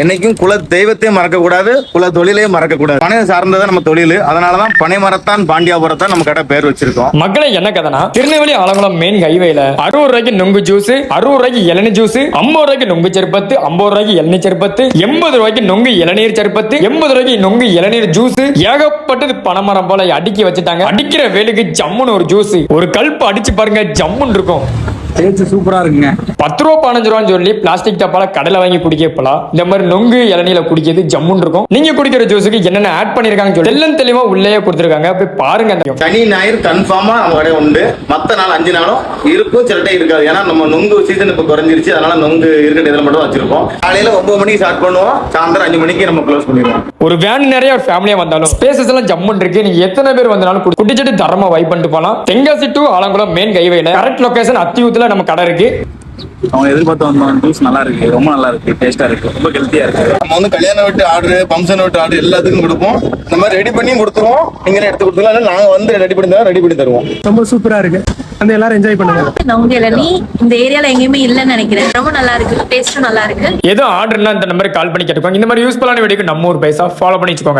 என்னைக்கும் குல தெய்வத்தையும் மறக்க கூடாது குல தொழிலையும் மறக்க கூடாது பனை சார்ந்ததான் நம்ம தொழில். அதனாலதான் பனை மரத்தான் பாண்டியாபுரத்தான் நம்ம கடை பேர் வச்சிருக்கோம். மக்களை என்ன கதைனா? திருநெல்வேலி ஆலங்குளம் மெயின் ஹைவேல அறுபது ரூபாய்க்கு நொங்கு ஜூஸ் அறுபது ரூபாய்க்கு இளநீர் ஜூஸ் ஐம்பது ரூபாய்க்கு நொங்கு செருப்பத்து ஐம்பது ரூபாய்க்கு இளநீர் செருப்பத்து எண்பது ரூபாய்க்கு நொங்கு இளநீர் செருப்பத்து எண்பது ரூபாய்க்கு நொங்கு இளநீர் ஜூஸ். ஏகப்பட்டது பனைமரம் போல அடுக்கி வச்சுட்டாங்க. அடிக்கிற வேலுக்கு ஜம்முன்னு ஒரு ஜூஸ். ஒரு கல்ப்பு அடிச்சு பாருங்க ஜம்முன்னு இருக்கும். டேஸ்ட் சூப்பரா இருக்குங்க. பத்து ரூபா பதினஞ்சு ரூபான்னு சொல்லி பிளாஸ்டிக் டப்பால கடையில வாங்கி குடிக்க போலாம் இந்த மாதிரி நொங்கு இளநீல குடிக்கிறது ஜம்முன்னு இருக்கும். நீங்க குடிக்கிற ஜூஸுக்கு என்னென்ன ஆட் பண்ணிருக்காங்கன்னு சொல்லி எல்லாம் தெளிவா உள்ளேயே கொடுத்துருக்காங்க. போய் பாருங்க அந்த சனி ஞாயிறு கன்ஃபார்மா நம்ம கடை உண்டு. மத்த நாள் அஞ்சு நாளும் இருக்கும் சில டைம் இருக்காது. ஏன்னா நம்ம நொங்கு சீசன் இப்ப குறைஞ்சிருச்சு. அதனால நொங்கு இருக்கிற இதுல மட்டும் வச்சிருக்கோம் காலையில ஒன்பது மணிக்கு ஸ்டார்ட் பண்ணுவோம். சாயந்தரம் அஞ்சு மணிக்கு நம்ம க்ளோஸ் பண்ணிடுவோம். ஒரு வேன் நிறைய ஒரு ஃபேமிலியா வந்தாலும் ஸ்பேசஸ் எல்லாம் ஜம்முன்னு இருக்கு. நீங்க எத்தனை பேர் வந்தாலும் குடி- குடிச்சிட்டு தரமா வைப் பண்ணிட்டு போலாம் தென்காசி டு ஆலங்குளம் மெயின் கைவேல கரெக்ட் லொகேஷன் அத்தியூத்துல நம்ம கடை இருக்கு. அவங்க எதிர்பார்த்து வந்தோம் ஜூஸ் நல்லா இருக்கு. ரொம்ப நல்லா இருக்கு. டேஸ்டா இருக்கு. ரொம்ப ஹெல்த்தியா இருக்கு. நம்ம வந்து கல்யாண வீட்டு ஆர்டர் ஃபங்க்ஷன் வீட்டு ஆர்டர் எல்லாத்துக்கும் கொடுப்போம். இந்த மாதிரி ரெடி பண்ணி கொடுத்துருவோம். நீங்களே எடுத்து கொடுத்துக்கலாம். இல்ல நாங்க வந்து ரெடி பண்ணி தரோம் ரெடி பண்ணி தருவோம். ரொம்ப சூப்பரா இருக்கு. வந்து எல்லாரும் என்ஜாய் பண்ணுங்க. நொங்கு இளநீ இந்த ஏரியால எங்கேயுமே இல்லைன்னு நினைக்கிறேன். ரொம்ப நல்லா இருக்கு. டேஸ்டும் நல்லா இருக்கு. ஏதோ ஆர்டர்னா இந்த நம்பருக்கு கால் பண்ணி கேட்டுக்கோங்க. இந்த மாதிரி யூஸ்ஃபுல்லான வீடியோக்கு நம்ம ஒரு பைசா ஃபாலோ பண்ணி வச்சுக்கோங்க.